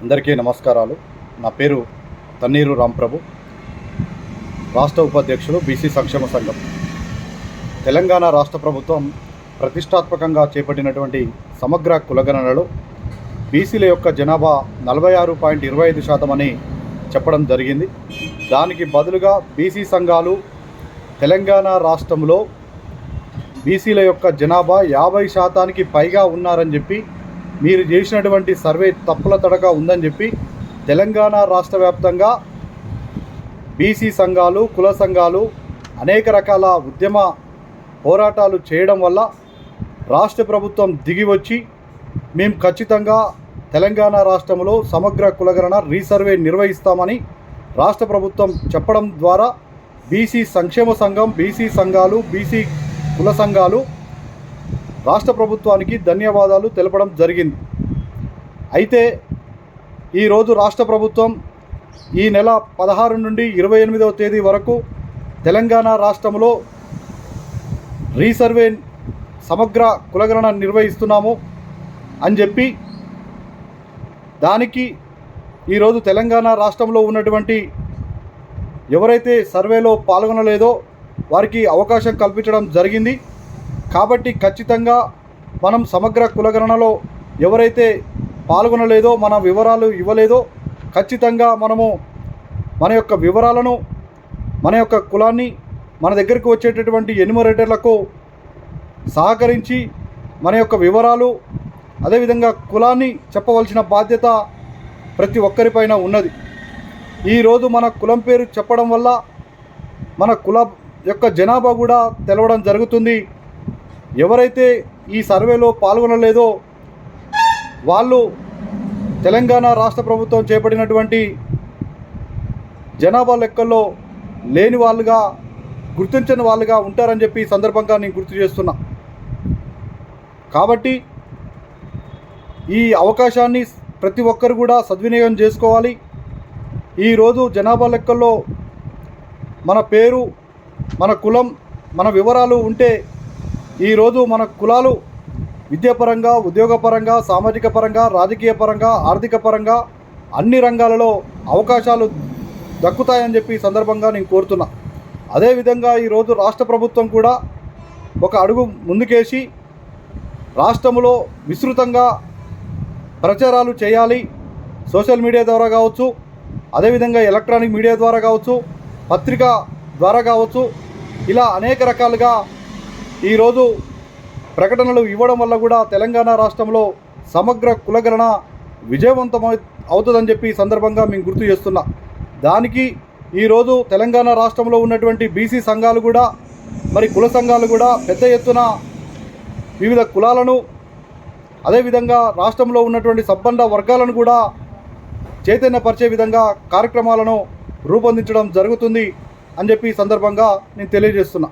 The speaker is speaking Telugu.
అందరికీ నమస్కారాలు. నా పేరు తన్నీరు రాంప్రభు రాష్ట్ర ఉపాధ్యక్షులు బీసీ సంక్షేమ సంఘం. తెలంగాణ రాష్ట్ర ప్రభుత్వం ప్రతిష్టాత్మకంగా చేపట్టినటువంటి సమగ్ర కులగణనలో బీసీల యొక్క జనాభా నలభై ఆరు పాయింట్ ఇరవై ఐదు శాతం అని చెప్పడం జరిగింది. దానికి బదులుగా బీసీ సంఘాలు తెలంగాణ రాష్ట్రంలో బీసీల యొక్క జనాభా యాభై శాతానికి పైగా ఉన్నారని చెప్పి మీరు చేసినటువంటి సర్వే తప్పుల తడక ఉందని చెప్పి తెలంగాణ రాష్ట్ర వ్యాప్తంగా బీసీ సంఘాలు కుల సంఘాలు అనేక రకాల ఉద్యమ పోరాటాలు చేయడం వల్ల రాష్ట్ర ప్రభుత్వం దిగి వచ్చి మేము ఖచ్చితంగా తెలంగాణ రాష్ట్రంలో సమగ్ర కులగణన రీసర్వే నిర్వహిస్తామని రాష్ట్ర ప్రభుత్వం చెప్పడం ద్వారా బీసీ సంక్షేమ సంఘం బీసీ సంఘాలు బీసీ కుల సంఘాలు రాష్ట్ర ప్రభుత్వానికి ధన్యవాదాలు తెలపడం జరిగింది. అయితే ఈరోజు రాష్ట్ర ప్రభుత్వం ఈ నెల పదహారు నుండి ఇరవై ఎనిమిదవ తేదీ వరకు తెలంగాణ రాష్ట్రంలో రీసర్వే సమగ్ర కులగణన నిర్వహిస్తున్నాము అని చెప్పి దానికి ఈరోజు తెలంగాణ రాష్ట్రంలో ఉన్నటువంటి ఎవరైతే సర్వేలో పాల్గొనలేదో వారికి అవకాశం కల్పించడం జరిగింది. కాబట్టి ఖచ్చితంగా మనం సమగ్ర కులగణనలో ఎవరైతే పాల్గొనలేదో మన వివరాలు ఇవ్వలేదో ఖచ్చితంగా మనము మన యొక్క వివరాలను మన యొక్క కులాన్ని మన దగ్గరికి వచ్చేటటువంటి ఎన్యుమరేటర్లకు సహకరించి మన యొక్క వివరాలు అదేవిధంగా కులాన్ని చెప్పవలసిన బాధ్యత ప్రతి ఒక్కరిపైన ఉన్నది. ఈరోజు మన కులం పేరు చెప్పడం వల్ల మన కుల యొక్క జనాభా కూడా తెలవడం జరుగుతుంది. ఎవరైతే ఈ సర్వేలో పాల్గొనలేదో వాళ్ళు తెలంగాణ రాష్ట్ర ప్రభుత్వం చేపట్టినటువంటి జనాభా లెక్కల్లో లేని వాళ్ళుగా గుర్తించని వాళ్ళుగా ఉంటారని చెప్పి ఈ సందర్భంగా నేను గుర్తు చేస్తున్నా. కాబట్టి ఈ అవకాశాన్ని ప్రతి ఒక్కరు కూడా సద్వినియోగం చేసుకోవాలి. ఈరోజు జనాభా లెక్కల్లో మన పేరు మన కులం మన వివరాలు ఉంటే ఈరోజు మన కులాలు విద్యాపరంగా ఉద్యోగపరంగా సామాజిక పరంగా రాజకీయ పరంగా ఆర్థిక పరంగా అన్ని రంగాలలో అవకాశాలు దక్కుతాయని చెప్పి సందర్భంగా నేను కోరుతున్నా. అదేవిధంగా ఈరోజు రాష్ట్ర ప్రభుత్వం కూడా ఒక అడుగు ముందుకేసి రాష్ట్రంలో విస్తృతంగా ప్రచారాలు చేయాలి. సోషల్ మీడియా ద్వారా కావచ్చు అదేవిధంగా ఎలక్ట్రానిక్ మీడియా ద్వారా కావచ్చు పత్రిక ద్వారా కావచ్చు ఇలా అనేక రకాలుగా ఈరోజు ప్రకటనలు ఇవ్వడం వల్ల కూడా తెలంగాణ రాష్ట్రంలో సమగ్ర కులగణన విజయవంతం అవుతుందని చెప్పి సందర్భంగా మేము గుర్తు చేస్తున్నా. దానికి ఈరోజు తెలంగాణ రాష్ట్రంలో ఉన్నటువంటి బీసీ సంఘాలు కూడా మరి కుల సంఘాలు కూడా పెద్ద ఎత్తున వివిధ కులాలను అదేవిధంగా రాష్ట్రంలో ఉన్నటువంటి సంబంధ వర్గాలను కూడా చైతన్యపరిచే విధంగా కార్యక్రమాలను రూపొందించడం జరుగుతుంది అని చెప్పి ఈ సందర్భంగా నేను తెలియజేస్తున్నా.